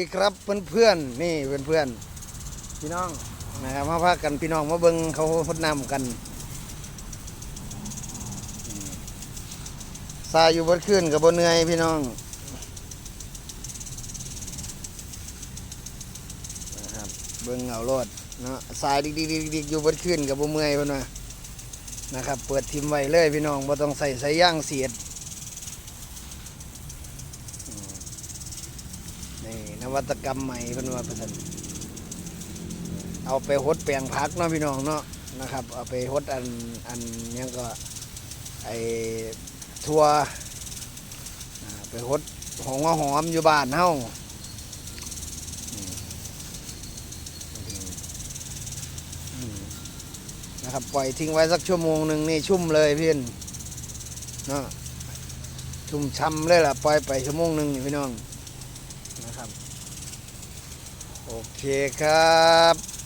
สวัสดีครับเพื่อนๆนี่เพื่อนๆพี่น้องนะครับมาพากันพี่น้องมาเบิ่งเขาพดน้ำกันอืมสายอยู่บนขึ้นกับบนเหนื่อยพี่น้องนะครับเบิ่งเอาโลดเนาะสายดิกๆๆอยู่บนขึ้นกับบนเมื่อยเพิ่นว่านะครับ เปิดทิมไว้เลยพี่น้องบ่ต้องใส่สายย่างเสียด นี่นวัตกรรมใหม่เพิ่นว่าเพิ่นเอาไปหดแปลงผักเนาะพี่น้องเนาะนะครับ เอาไปหดอันอันยังก็ไอทัวไปหดหอมหอมอยู่บ้านเฮานะครับปล่อยทิ้งไว้สักชั่วโมงหนึ่งนี่ชุ่มเลยพี่นเนาะชุ่มช่ำเลยล่ะปล่อยไปชั่วโมงหนึ่งนี่พี่น้อง นะครับ โอเคครับ